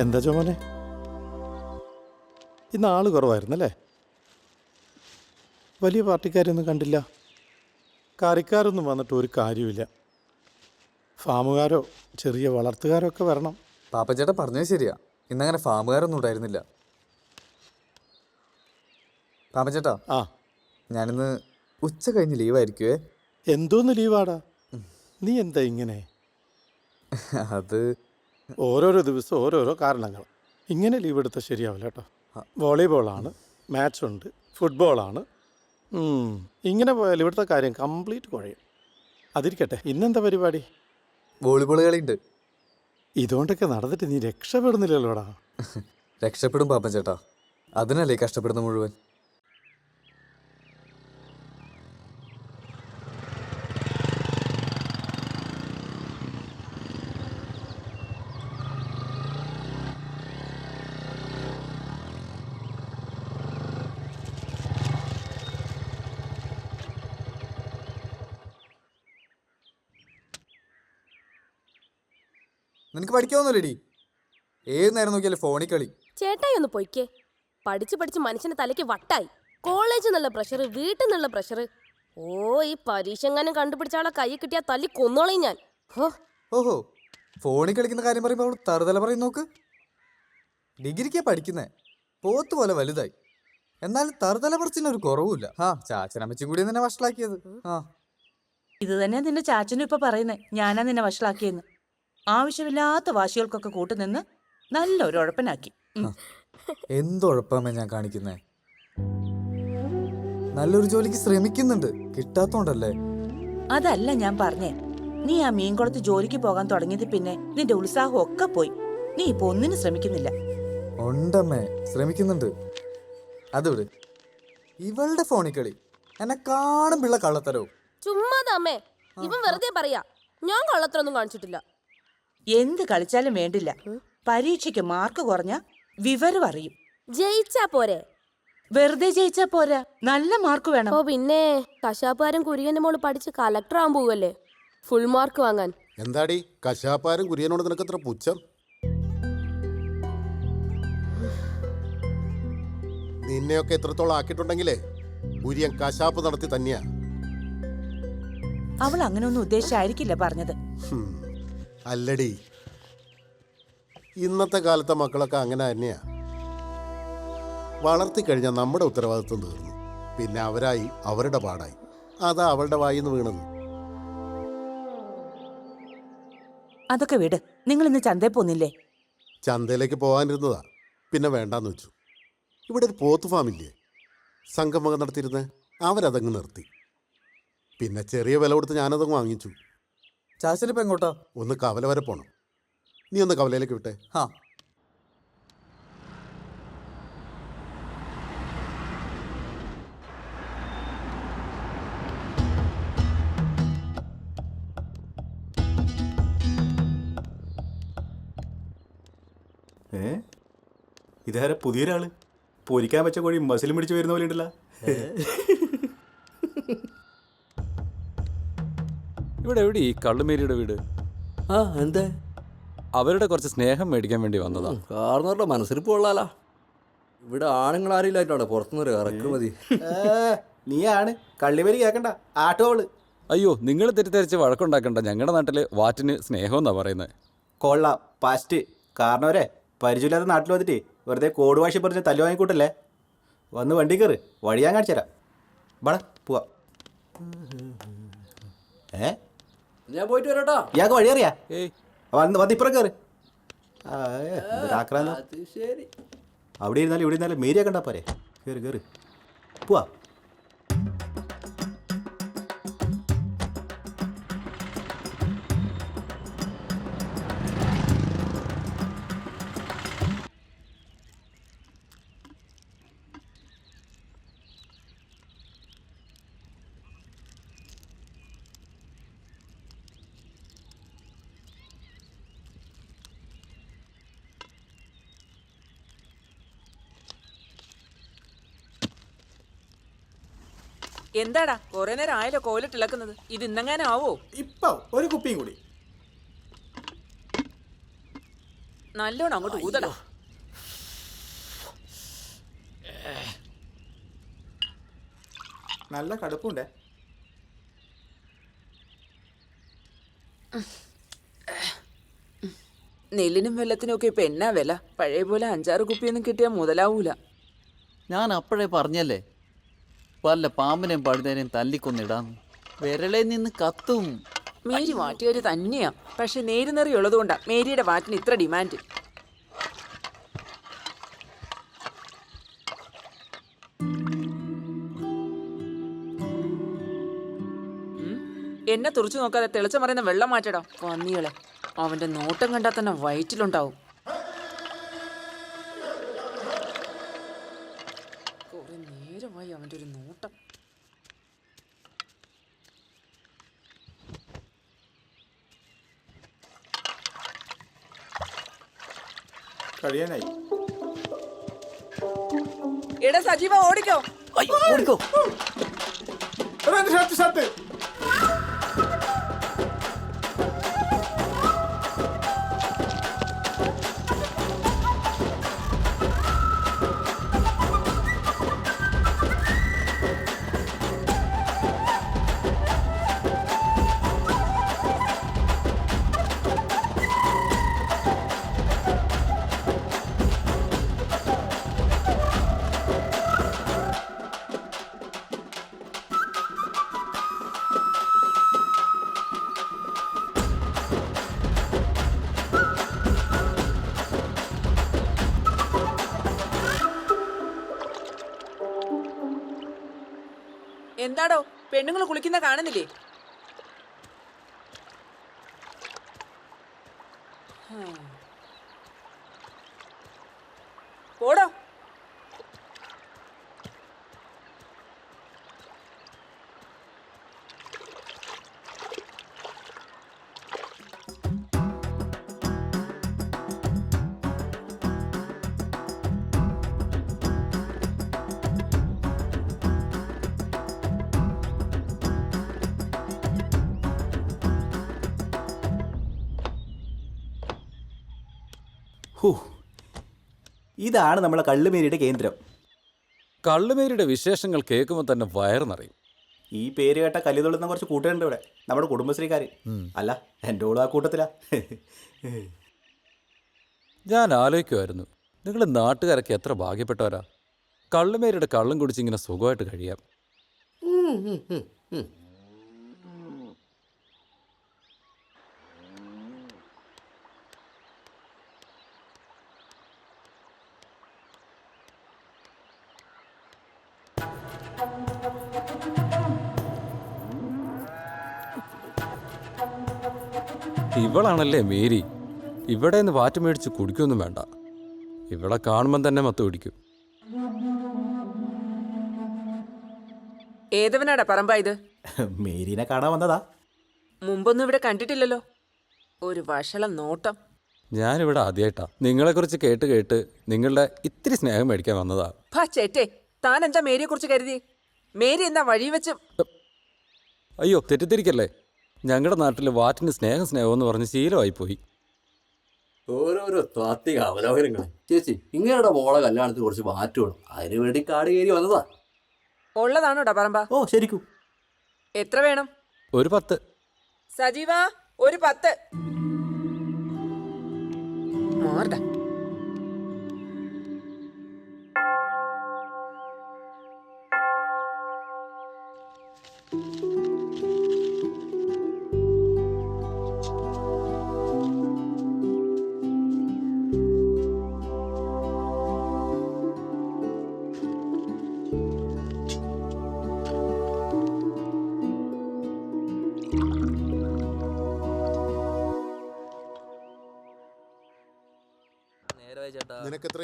എന്താ ചോമനെ ഇന്ന് ആൾ കുറവായിരുന്നല്ലേ? വലിയ പാർട്ടിക്കാരൊന്നും കണ്ടില്ല. കറിക്കാരൊന്നും വന്നിട്ട് ഒരു കാര്യമില്ല ഫാമുകാരോ ചെറിയ വളർത്തുകാരോ ഒക്കെ വരണം. പാപ്പച്ചേട്ടൻ പറഞ്ഞത് ശരിയാ. ഇന്നങ്ങനെ ഫാമുകാരൊന്നും ഉണ്ടായിരുന്നില്ല. പാപ്പച്ചേട്ടാ ആ. ഞാനിന്ന് ഉച്ച കഴിഞ്ഞ് ലീവായിരിക്കുവേ? എന്തോന്ന് ലീവാടാ? നീ എന്താ ഇങ്ങനെ? അത് ഓരോരോ ദിവസം ഓരോരോ കാരണങ്ങൾ. ഇങ്ങനെ ലീവ് എടുത്താൽ ശരിയാവില്ല കേട്ടോ. വോളിബോളാണ് മാച്ചുണ്ട് ഫുട്ബോളാണ്. ഇങ്ങനെ പോയാൽ ഇവിടുത്തെ കാര്യം കംപ്ലീറ്റ് കുഴയും. അതിരിക്കട്ടെ ഇന്നെന്താ പരിപാടി? വോളിബോൾ കളിയുണ്ട്. ഇതുകൊണ്ടൊക്കെ നടന്നിട്ട് നീ രക്ഷപ്പെടുന്നില്ലല്ലോടാ. രക്ഷപ്പെടും പാപ്പൻ ചേട്ടാ. അതിനല്ലേ കഷ്ടപ്പെടുന്ന മുഴുവൻ? നിനക്ക് പഠിക്കാവുന്നല്ലേടി ഏത് നേരം നോക്കിയാലും ഫോണിൽ കളി. ചേട്ടായി ഒന്ന് പൊയ്ക്കേ. പഠിച്ച് പഠിച്ച് മനുഷ്യന്റെ തലയ്ക്ക് വട്ടായി. കോളേജിൽ നിന്നുള്ള പ്രഷർ വീട്ടിൽ നിന്നുള്ള പ്രഷർ ഓ ഈ പരീക്ഷ എങ്ങാനും കണ്ടുപിടിച്ചാളെ കൈ കിട്ടിയാ തല്ലി കൊന്നോളയും ഞാൻ. ഓഹോ. ഫോണിൽ കളിക്കുന്ന കാര്യം പറയുമ്പോൾ അവൾ തറുതല പറയും നോക്ക്. ഡിഗ്രിക്കാ പഠിക്കുന്നേ. പോത്ത് പോലെ വലുതായി. എന്നാലും തറുതല പറച്ചിന് ഒരു കുറവുമില്ല. ആ ചാച്ചനമ്മച്ചും കൂടി നിന്നെ വഷളാക്കിയത്. ആ. ഇത് തന്നെ നിന്റെ ചാച്ചനും ഇപ്പൊ പറയുന്നേ. ഞാനാ നിന്നെ വഷളാക്കിയെന്ന് ആവശ്യമില്ലാത്ത വാശികൾക്കൊക്കെ കൂട്ടുനിന്ന് നല്ലൊരു ഉഴപ്പനാക്കി. എന്തുഴപ്പമേ ഞാൻ കാണിക്കുന്നേ? നല്ലൊരു ജോലിക്ക് ശ്രമിക്കുന്നുണ്ട്. കിട്ടാത്തോണ്ടല്ലേ? അതല്ല ഞാൻ പറഞ്ഞേ. നീ ആ മീൻകുളത്ത് ജോലിക്ക് പോകാൻ തുടങ്ങിയത് പിന്നെ നിന്റെ ഉത്സാഹം ഒക്കെ പോയി. നീ ഇപ്പൊ ഒന്നിനും ശ്രമിക്കുന്നില്ല. ഉണ്ടമ്മേ ശ്രമിക്കുന്നുണ്ട്. അതുവിടെ ഇവളുടെ ഫോണിൽ കളി. എന്നെ കാണും പിള്ള കള്ളത്തരവും. ചുമ്മാതാമേ ഇവൻ വെറുതെ പറയാ ഞാൻ കള്ളത്തരൊന്നും കാണിച്ചിട്ടില്ല. എന്ത് കളിച്ചാലും വേണ്ടില്ല. പരീക്ഷയ്ക്ക് മാർക്ക് കുറഞ്ഞ വിവരം അറിയും. ജയിച്ചാ പോരെ. വെറുതെ ജയിച്ചാ പോരാ. നല്ല മാർക്ക് വേണം. ഓ പിന്നെ കശാപ്പുകാരൻ കുര്യന്റെ മോൾ പഠിച്ച് കളക്ടർ ആവാൻ പോവല്ലേ? ഫുൾ മാർക്ക് വാങ്ങാൻ. എന്താടി? കശാപ്പാരും കുര്യനോട് നിനക്കത്ര പുച്ഛം? നിന്നെയൊക്കെ എത്രത്തോളം ആക്കിയിട്ടുണ്ടെങ്കിലേ കുര്യൻ കശാപ്പ് നടത്തി തന്നെയാ. അവൾ അങ്ങനെ ഒന്നും ഉദ്ദേശിച്ചായിരിക്കില്ല പറഞ്ഞത്. ഹും. അല്ലടി. ഇന്നത്തെ കാലത്തെ മക്കളൊക്കെ അങ്ങനെ തന്നെയാ. വളർത്തിക്കഴിഞ്ഞാൽ നമ്മുടെ ഉത്തരവാദിത്വം തീർന്നു. പിന്നെ അവരായി അവരുടെ പാടായി. അതാ അവളുടെ വായിന്ന് വീണത്. അതൊക്കെ വിട്. നിങ്ങൾ ഇന്ന് ചന്തയിൽ പോന്നില്ലേ? ചന്തയിലേക്ക് പോകാനിരുന്നതാ. പിന്നെ വേണ്ടാന്ന് വെച്ചു. ഇവിടെ ഒരു പോത്ത് ഫാമില്ലേ? വക നടത്തിയിരുന്നേ. അവരതങ്ങ് നിർത്തി. പിന്നെ ചെറിയ വില കൊടുത്ത് ഞാനതങ്ങ് വാങ്ങിച്ചു. ചാച്ചനിപ്പോ എങ്ങോട്ടാ? ഒന്ന് കവല വരെ പോണം. നീ ഒന്ന് കവലയിലേക്ക് വിട്ടെ. ആ ഏ? ഇതാരെ പുതിയൊരാൾ? പൊരിക്കാൻ വെച്ച കോഴി മസിൽ പിടിച്ച് വരുന്ന പോലെ ഉണ്ടല്ലോ. ഇവിടെ എവിടെ ഈ കള്ളുമേരിയുടെ വീട്? ആ എന്താ? അവരുടെ കുറച്ച് സ്നേഹം മേടിക്കാൻ വേണ്ടി വന്നതാ. കാർന്നവരുടെ മനസ്സിരിപ്പ് കൊള്ളാലാ ഇവിടെ ആണുങ്ങൾ ആരെയില്ലായിട്ടാണ് പുറത്തുനിന്നൊരു ഇറക്കുമതി. നീയാണ്? കള്ളിമേരി കേക്കണ്ട. ആട്ടോൾ. അയ്യോ നിങ്ങൾ തെറ്റിദ്ധരിച്ച് വഴക്കുണ്ടാക്കണ്ട. ഞങ്ങളുടെ നാട്ടിൽ വാറ്റിന് സ്നേഹം എന്നാ പറയുന്നത് കൊള്ളാം. പാസ്റ്റ്. കാരണവരെ പരിചയമില്ലാത്ത നാട്ടിൽ വന്നിട്ട് വെറുതെ കോട് വാശി പറഞ്ഞ് തല്ലു വാങ്ങിക്കൂട്ടല്ലേ? വന്ന് വണ്ടി കയറ്. വഴി ഞാൻ കാണിച്ചു തരാം ബട പോവാ. ഏ? ഞാൻ പോയിട്ട് വരട്ടാ. ഇയാൾക്ക് വഴി അറിയാ? വന്ന് വന്ന് ഇപ്പുറം കയറി ശരി. അവിടെ ഇരുന്നാലും ഇവിടെ ഇരുന്നാലും മേരിയ കണ്ടാ പോരെ. കയറി കയറി പോവാ. എന്താടാ കുറെ നേരം ആയല്ലോ കോലിട്ടിളക്കുന്നത് ഇത് ഇന്നെങ്ങാനാവോ? ഇപ്പൊ ഒരു കുപ്പിയും കൂടി. നല്ലോണം അങ്ങോട്ട് ഊതടാ. നല്ല കടുപ്പുണ്ടേ. നെല്ലിനും വെള്ളത്തിനും ഒക്കെ ഇപ്പൊ എന്നാ വില? പഴയ പോലെ അഞ്ചാറ് കുപ്പിയൊന്നും കിട്ടിയാൽ മുതലാവൂല. ഞാൻ അപ്പോഴേ പറഞ്ഞല്ലേ വല്ല പാമ്പിനെയും പഴുതേനെയും തല്ലിക്കൊന്നിടാം. വിരളെ നിന്ന് കത്തും. മേരി വാറ്റിയവര് തന്നെയാ. പക്ഷെ നേരുന്നറി ഉള്ളതുകൊണ്ടാ മേരിയുടെ വാറ്റിന് ഇത്ര ഡിമാൻഡ്. എന്നെ തുറച്ചു നോക്കാതെ തിളച്ച പറയുന്ന വെള്ളം മാറ്റടാ. പന്നികളെ അവന്റെ നോട്ടം കണ്ടാൽ തന്നെ വയറ്റിലുണ്ടാവും. കുറെ നേരമായി അവന്റെ ഒരു നോട്ടം. കഴിയാനായി എടാ സജീവ ഓടിക്കോ. ഓടിക്കോ. Shirt shirt. എന്താടോ പെണ്ണുങ്ങൾ കുളിക്കുന്ന കാണുന്നില്ലേ. ഹൂ. ഇതാണ് നമ്മളെ കള്ളുമേരിയുടെ കേന്ദ്രം. കള്ളുമേരിയുടെ വിശേഷങ്ങൾ കേൾക്കുമ്പോൾ തന്നെ വയറ് നിറയും. ഈ പേര് കേട്ട കലിതുള്ളുന്ന കുറച്ച് കൂട്ടുകാരുണ്ട് ഇവിടെ. നമ്മുടെ കുടുംബശ്രീക്കാർ അല്ല എന്റെ ഓളും ആ കൂട്ടത്തിലാ. ഞാൻ ആലോചിക്കുമായിരുന്നു നിങ്ങൾ നാട്ടുകാരൊക്കെ എത്ര ഭാഗ്യപ്പെട്ടവരാ? കള്ളുമേരിയുടെ കള്ളും കുടിച്ച് ഇങ്ങനെ സുഖമായിട്ട് കഴിയാം. ഇവളാണല്ലേ മേരി? ഇവിടെ നിന്ന് വാറ്റ് മേടിച്ച് കുടിക്കൊന്നും വേണ്ട. ഇവിടെ കാണുമ്പം തന്നെ മത്ത് പിടിക്കും ഏതവനാടാ പറമ്പ ഇത്? മേരീനെ കാണാൻ വന്നതാ. മുമ്പൊന്നും ഇവിടെ കണ്ടിട്ടില്ലല്ലോ. ഒരു വഷളം നോട്ടം. ഞാനിവിടെ ആദ്യമായിട്ടാ നിങ്ങളെക്കുറിച്ച് കേട്ട് കേട്ട് നിങ്ങളുടെ ഇത്തിരി സ്നേഹം മേടിക്കാൻ വന്നതാ. ഭാ ചേട്ടേ താൻ എന്താ മേരിയെ കുറിച്ച് കരുതി മേരി എന്താ വഴി വെച്ച് അയ്യോ തെറ്റിദ്ധരിക്കല്ലേ? ഞങ്ങളുടെ നാട്ടിൽ വാറ്റിന് സ്നേഹം സ്നേഹം എന്ന് പറഞ്ഞ് ശീലമായി പോയി ഓരോരോ താത്വിക അവലോകനങ്ങൾ ചേച്ചി ഇങ്ങനെയുടെ മോളെ കല്യാണത്തിന് കുറച്ച് വേണം. അതിനു വേണ്ടി കാട് കയറി വന്നതാ. ഉള്ളതാണോടാ പറമ്പ? ഓ ശരിക്കും. എത്ര വേണം? ഒരു പത്ത്. സജീവ ഒരു പത്ത്. മാറടാ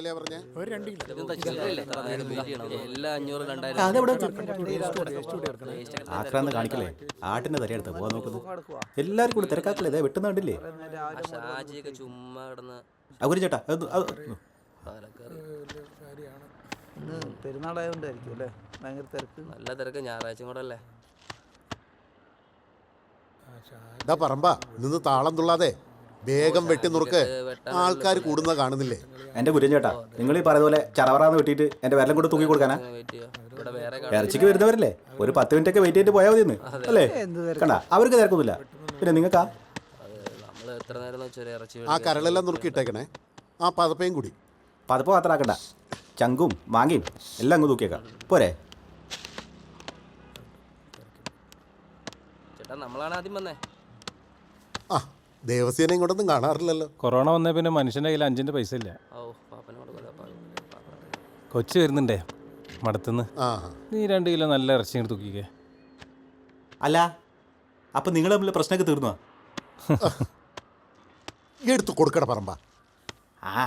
നിനക്ക് എത്രയല്ലേ പറഞ്ഞേ എല്ലാ അഞ്ഞൂറ് ആക്രാന്ന് കാണിക്കല്ലേ? ആട്ടിനെ തരയെടുത്ത് പോവാൻ നോക്കുന്നു എല്ലാവരും കൂടി തിരക്കാക്കല്ലേ? ഇതേ വെട്ടുന്ന കണ്ടില്ലേ? ഷാജിയൊക്കെ ചുമ്മാ കിടന്ന് അകുരി ചേട്ടാ അത് അത് പെരുന്നാളായതുകൊണ്ടായിരിക്കും അല്ലേ? ഭയങ്കര തിരക്ക്. നല്ല തിരക്ക്. ഞായറാഴ്ച കൂടെ അല്ലേ? ഇതാ പറമ്പാ നിന്ന് താളം തുള്ളാതെ. വേഗം വെട്ടി നുറുക്ക്. ആൾക്കാർ കൂടുന്ന കാണുന്നില്ലേ? എന്റെ കുര്യൻ ചേട്ടാ നിങ്ങൾ ഈ പറയുന്ന പോലെ ചറവറാന്ന് വെട്ടിയിട്ട് എന്റെ വിരലും കൊണ്ട് തൂക്കി കൊടുക്കാനാ? ഇറച്ചിക്ക് വരുന്നവരല്ലേ? ഒരു പത്ത് മിനിറ്റ് ഒക്കെ വെയിറ്റ് ചെയ്തിട്ട് പോയാൽ മതിയെന്ന് അല്ലേ? കണ്ട അവർക്ക് തിരക്കൊന്നുമില്ല. പിന്നെ നിങ്ങൾക്കാ? ആ കരളെല്ലാം നുറുക്കിയിട്ടേക്കണേ. ആ പതപ്പയും കൂടി. പതപ്പ് മാത്രം ആക്കണ്ട. ചങ്കും മാങ്ങയും എല്ലാം അങ്ങ് തൂക്കിയേക്കാം. പോരെ. ചേട്ടാ നമ്മളാണ് ആദ്യം വന്നേ. ആ ദേവസ്യനെ ഇങ്ങോട്ടൊന്നും കാണാറില്ലല്ലോ. കൊറോണ വന്നേ പിന്നെ മനുഷ്യന്റെ കയ്യിൽ അഞ്ചിന്റെ പൈസ ഇല്ല. കൊച്ചു വരുന്നുണ്ടേ മടത്തുനിന്ന് ആ. നീ രണ്ട് കിലോ നല്ല ഇറച്ചി എടുത്ത് തൂക്കിക്കേ. അല്ല അപ്പം നിങ്ങൾ തമ്മിൽ പ്രശ്നമൊക്കെ തീർന്നോ? എടുത്ത് കൊടുക്കട പറമ്പ. ആ.